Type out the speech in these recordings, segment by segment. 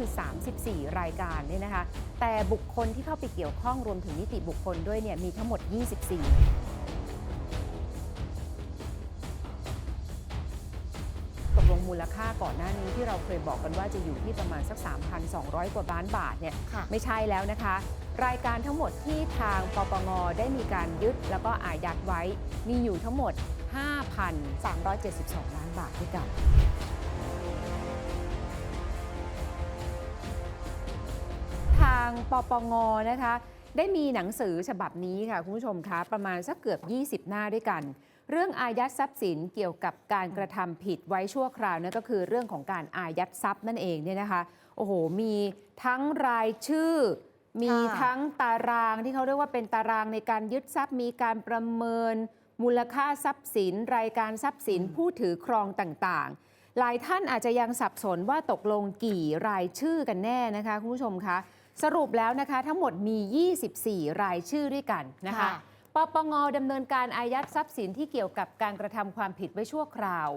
คือ 34 รายการเนี่ยนะคะ แต่บุคคลที่เข้าไปเกี่ยวข้องรวมถึงนิติบุคคลด้วยเนี่ยมีทั้งหมด 24 ตกลงมูลค่าก่อนหน้านี้ที่เราเคยบอกกันว่าจะอยู่ที่ประมาณสัก 3,200 กว่าล้านบาทเนี่ยค่ะไม่ใช่แล้วนะคะ รายการทั้งหมดที่ทางปปงได้มีการยึดแล้วก็อายัดไว้ มีอยู่ทั้งหมด 5,372 ล้านบาทด้วยกันางปปงนะคะ ได้มีหนังสือฉบับนี้ค่ะคุณผู้ชมคะประมาณสักเกือบ 20 หน้าด้วยกัน เรื่องอายัดทรัพย์สินเกี่ยวกับการกระทำผิดไว้ชั่วคราวนั่นก็คือเรื่องของการอายัดทรัพย์นั่นเองเนี่ยนะคะโอ้โหมีทั้งรายชื่อ มีทั้งตารางที่เขาเรียกว่าเป็นตารางในการยึดทรัพย์ มีการประเมิน มูลค่าทรัพย์สิน รายการทรัพย์สินผู้ถือครองต่างๆหลายท่านอาจจะยังสับสนว่าตกลงกี่รายชื่อกันแน่นะคะ คุณผู้ชมคะ สรุปแล้วนะคะทั้งหมดมี 24 รายชื่อด้วยกันนะคะปปงดำเนินการอายัดทรัพย์สินที่เกี่ยวกับการกระทำความผิดไว้ชั่วคราว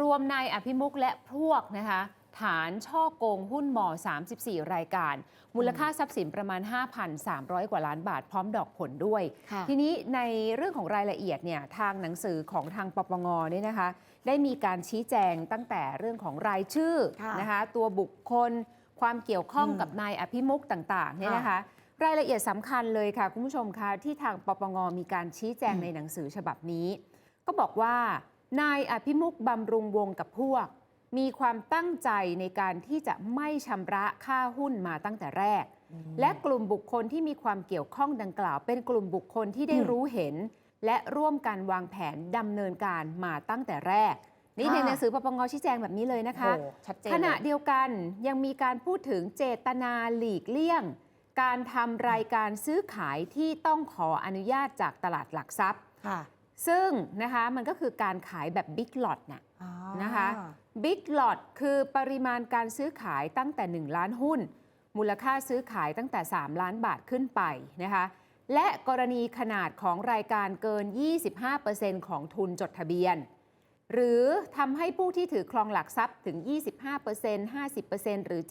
รวมนายอภิมุกและพวกนะคะฐานช่อโกงหุ้นหมอ 34 รายการ มูลค่าทรัพย์สินประมาณ 5,300 กว่าล้านบาทพร้อมดอกผลด้วยค่ะทีนี้ในเรื่องของรายละเอียดเนี่ยทางหนังสือของทางปปงเนี่ยนะคะ ได้มีการชี้แจงตั้งแต่เรื่องของรายชื่อค่ะนะคะตัวบุคคล ความเกี่ยวข้องอืมกับนายอภิมุกต่างๆเนี่ยนะคะรายละเอียดสำคัญเลยค่ะ คุณผู้ชมคะที่ทางปปงมีการชี้แจงอืมในหนังสือฉบับนี้ ก็บอกว่านายอภิมุกบำรุงวงศ์กับพวก มีความตั้งใจในการที่จะไม่ชำระค่าหุ้นมาตั้งแต่แรก และกลุ่มบุคคลที่มีความเกี่ยวข้องดังกล่าว เป็นกลุ่มบุคคลที่ได้อืมรู้เห็น และร่วมกันวางแผนดำเนินการมาตั้งแต่แรก นี่ในค่ะหนังสือปปงชี้แจงแบบนี้เลยนะคะโอ้ชัดเจนขณะเลยเดียวกันยังมีการพูดถึงเจตนาหลีกเลี่ยง การทำรายการซื้อขายที่ต้องขออนุญาตจากตลาดหลักทรัพย์ค่ะซึ่งนะคะมันก็คือการขายแบบบิ๊กหลอตน่ะอ๋อนะคะบิ๊กหลอตคือปริมาณการซื้อขายตั้งแต่ 1 ล้านหุ้น มูลค่าซื้อขายตั้งแต่ 3 ล้านบาทขึ้นไปนะคะและกรณีขนาดของรายการเกิน 25%ของทุนจดทะเบียน หรือทำให้ผู้ที่ถือครองหลักทรัพย์ถึง 25% 50%หรือ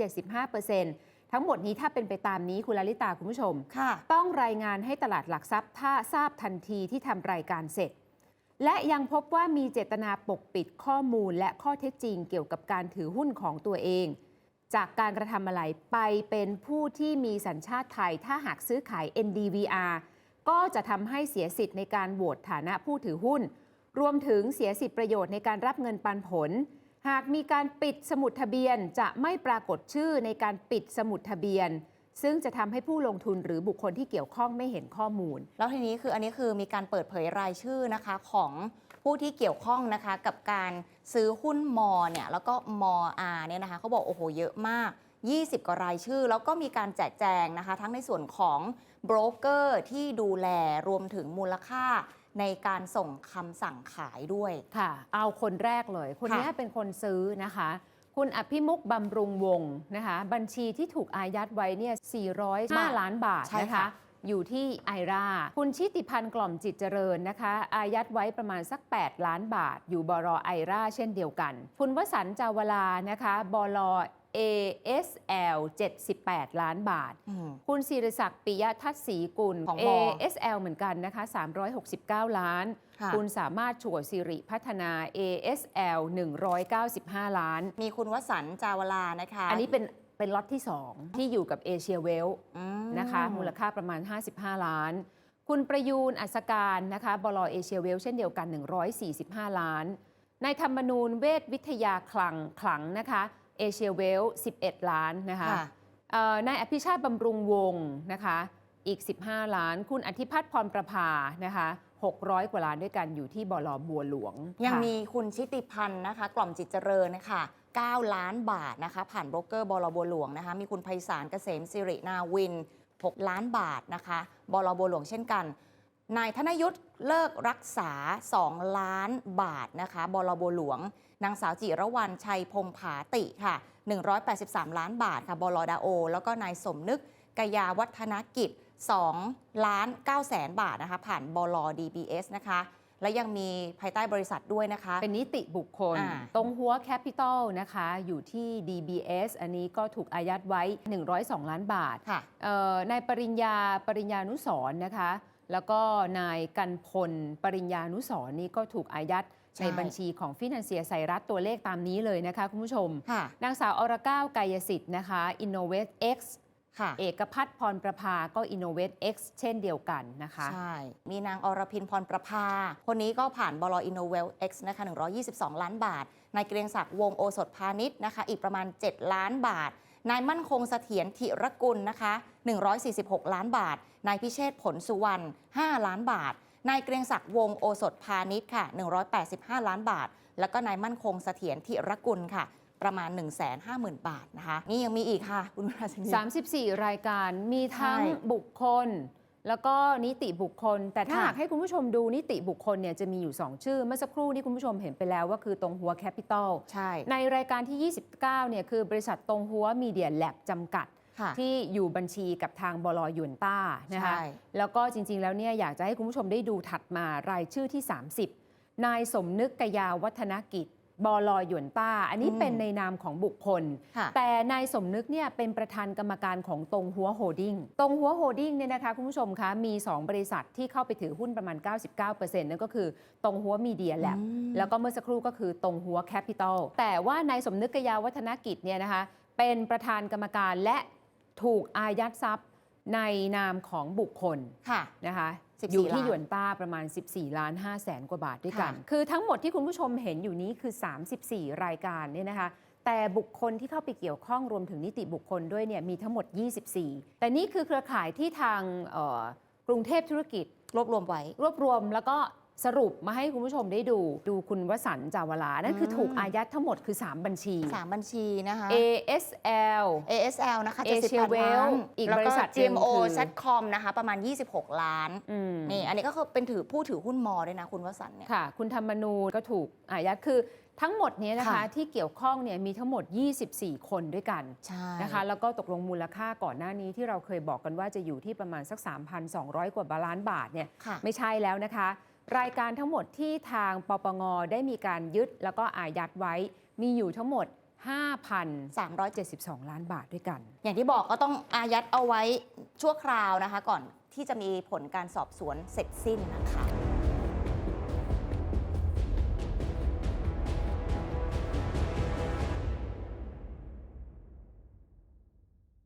75%ทั้งหมดนี้ถ้าเป็นไปตามนี้คุณลลิตาคุณผู้ชมค่ะต้องรายงานให้ตลาดหลักทรัพย์ถ้าทราบทันทีที่ทำรายการเสร็จ และยังพบว่ามีเจตนาปกปิดข้อมูลและข้อเท็จจริงเกี่ยวกับการถือหุ้นของตัวเอง จากการกระทำอะไรไปเป็นผู้ที่มีสัญชาติไทยถ้าหากซื้อขาย NDVR ก็จะทำให้เสียสิทธิ์ในการโหวตฐานะผู้ถือหุ้น รวมถึงเสียสิทธิประโยชน์ในการรับเงินปันผล หากมีการปิดสมุดทะเบียนจะไม่ปรากฏชื่อในการปิดสมุดทะเบียน ซึ่งจะทำให้ผู้ลงทุนหรือบุคคลที่เกี่ยวข้องไม่เห็นข้อมูล แล้วทีนี้คืออันนี้คือมีการเปิดเผยรายชื่อนะคะของผู้ที่เกี่ยวข้องนะคะกับการซื้อหุ้นมอเนี่ยแล้วก็มออาเนี่ยนะคะเขาบอกโอ้โหเยอะมาก 20 กว่ารายชื่อ แล้วก็มีการแจกแจงนะคะ ทั้งในส่วนของโบรกเกอร์ที่ดูแลรวมถึงมูลค่า ในการส่งคำสั่งขายด้วยค่ะ เอาคนแรกเลย คนนี้ค่ะเป็นคนซื้อนะคะ คุณอภิมุกบำรุงวงศ์นะคะ บัญชีที่ถูกอายัดไว้เนี่ย405 ล้านบาทใช่นะคะค่ะอยู่ที่ไอรา คุณชิติพันธ์กล่อมจิตเจริญนะคะ อายัดไว้ประมาณสัก 8 ล้านบาท อยู่บรอไอราเช่นเดียวกัน คุณวสันต์จาวลานะคะบล ASL 78 ล้านบาทอืมคุณศิริศักดิ์ปิยทัศน์ศรีกุล ของม ASL เหมือนกันนะคะ 369 ล้าน ค่ะ คุณสามารถฉวยสิริพัฒนา ASL 195 ล้าน มีคุณวสันต์จาวลานะคะอันนี้เป็นเป็นล็อตที่ 2 ที่อยู่กับเอเชียเวล อืม นะคะมูลค่าประมาณ 55 ล้าน คุณประยูนอัศการนะคะบลเอเชียเวลเช่นเดียวกัน 145 ล้านนายธรรมนูญเวทวิทยาคลังขลังนะคะ เอเชียเวล11 ล้านนะคะค่ะเอ่อนายอภิชาติบำรุงวงศ์นะคะอีก 15 ล้าน คุณอธิพัฒน์พรประภานะคะ600 กว่าล้านด้วยกันอยู่ที่บลบัวหลวง ยังค่ะมีคุณชิติพันธ์นะคะ กล่อมจิตเจริญนะคะ9 ล้านบาทนะคะ ผ่านโบรกเกอร์บลบัวหลวงนะคะ มีคุณไพศาลเกษมสิรินาวิน 6 ล้านบาทนะคะบลบัวหลวงเช่นกัน นายธนยุทธเลิกรักษา 2 ล้านบาทนะคะบลบัวหลวง นางสาวจิรวรรณชัยพรหมผาติค่ะ 183 ล้านบาทค่ะบลดาโอ แล้วก็นายสมนึกกยาวัฒนกิจ2ล้าน9แสนบาทนะคะผ่านบล DBS นะคะ และยังมีภายใต้บริษัทด้วยนะคะ เป็นนิติบุคคลอ่าตรงหัวแคปิตอลนะคะ อยู่ที่ DBS อันนี้ก็ถูกอายัดไว้ 102 ล้านบาทค่ะเอ่อนายปริญญาปริญญานุสรณ์นะคะ แล้วก็นายกันพลปริญญานุสรณ์นี่ก็ถูกอายัดใช่ในบัญชีของฟินันเซียไซรัฐตัวเลขตามนี้เลยนะคะคุณผู้ชมค่ะนางสาวอรก้าวกายสิทธิ์นะคะ Innovate X ค่ะเอกพัฒน์พรประภาก็ Innovate X เช่นเดียวกันนะคะ ใช่ มีนางอรพินพรประภา คนนี้ก็ผ่านบลอินโนเวล X นะคะ 122 ล้านบาท นายเกรียงศักดิ์วงศ์โอสถพาณิชย์นะคะ อีกประมาณ 7 ล้านบาท นายมั่นคงเสถียรธิรกุลนะคะ 146 ล้านบาท นายพิเชษฐ์ผลสุวรรณ 5 ล้านบาท นายเกรียงศักดิ์วงศ์โอสถพาณิชย์ค่ะ 185 ล้านบาท แล้วก็นายมั่นคงเสถียรธิรกุลค่ะประมาณ 150,000 บาทนะคะ นี่ยังมีอีกค่ะ คุณราชนี34 รายการมีทั้งใช่บุคคล แล้วก็นิติบุคคล แต่ถ้าค่ะหากให้คุณผู้ชมดูนิติบุคคลเนี่ยจะมีอยู่ 2 ชื่อ เมื่อสักครู่นี้คุณผู้ชมเห็นไปแล้วว่าคือตรงหัวแคปิตอลใช่ในรายการที่ 29เนี่ยคือบริษัทตรงหัวมีเดียแลบจำกัดค่ะที่อยู่บัญชีกับทางบลยวนต้านะคะใช่แล้วก็จริง ๆ แล้วเนี่ยอยากจะให้คุณผู้ชมได้ดูถัดมารายชื่อที่ 30 นายสมนึกกยาวัฒนกิจ บลอยหยวนต้า อันนี้อืมเป็นในนามของบุคคลค่ะแต่นายสมนึกเนี่ยเป็นประธานกรรมการของตรงหัวโฮดดิ้งตรงหัวโฮดดิ้งเนี่ยนะคะคุณผู้ชมคะมี 2 บริษัทที่เข้าไปถือหุ้นประมาณ 99%นั่นก็คือตรงหัวมีเดียแลบอืมแล้วก็เมื่อสักครู่ก็คือตรงหัวแคปิตอลแต่ว่านายสมนึกกยาวัฒนกิจเนี่ยนะคะเป็นประธานกรรมการและถูกอายัดทรัพย์ในนามของบุคคลค่ะนะคะ 14อยู่ที่ล้าน หยวนต้าประมาณ 14 ล้าน5แสนกว่าบาทด้วยกัน ค่ะ คือทั้งหมดที่คุณผู้ชมเห็นอยู่นี้คือ 34 รายการเนี่ยนะคะ แต่บุคคลที่เข้าไปเกี่ยวข้องรวมถึงนิติบุคคลด้วยเนี่ยมีทั้งหมด 24 แต่นี่คือเครือข่ายที่ทางเอ่อกรุงเทพธุรกิจรวบรวมไว้ รวบรวมแล้วก็ สรุปมาให้คุณผู้ชมได้ดู ดูคุณวสันต์จาวลา นั่นคืออืมถูกอายัดทั้งหมดคือ 3 บัญชี 3 บัญชีนะคะ ASL ASL นะคะ Asia 78ล้าน Well อีกแล้วบริษัทหนึ่ง GMO คือ Satcom นะคะ ประมาณ 26 ล้าน อืม นี่ อันนี้ก็คือเป็นถือผู้ถือหุ้นมอด้วยนะคุณวสันต์เนี่ย ค่ะ คุณธรรมนูญก็ถูกอายัดคือทั้งหมดเนี้นะคะค่ะ ที่เกี่ยวข้องเนี่ยมีทั้งหมด 24 คนด้วยกันใช่ นะคะ แล้วก็ตกลงมูลค่าก่อนหน้านี้ที่เราเคยบอกกันว่าจะอยู่ที่ประมาณสัก 3,200 กว่าล้านบาทเนี่ยค่ะ ไม่ใช่แล้วนะคะ รายการทั้งหมดที่ทางปปงได้มีการยึดแล้วก็อายัดไว้มีอยู่ทั้งหมด 5,372 ล้านบาทด้วยกัน อย่างที่บอกก็ต้องอายัดเอาไว้ชั่วคราวนะคะ ก่อนที่จะมีผลการสอบสวนเสร็จสิ้นนะคะ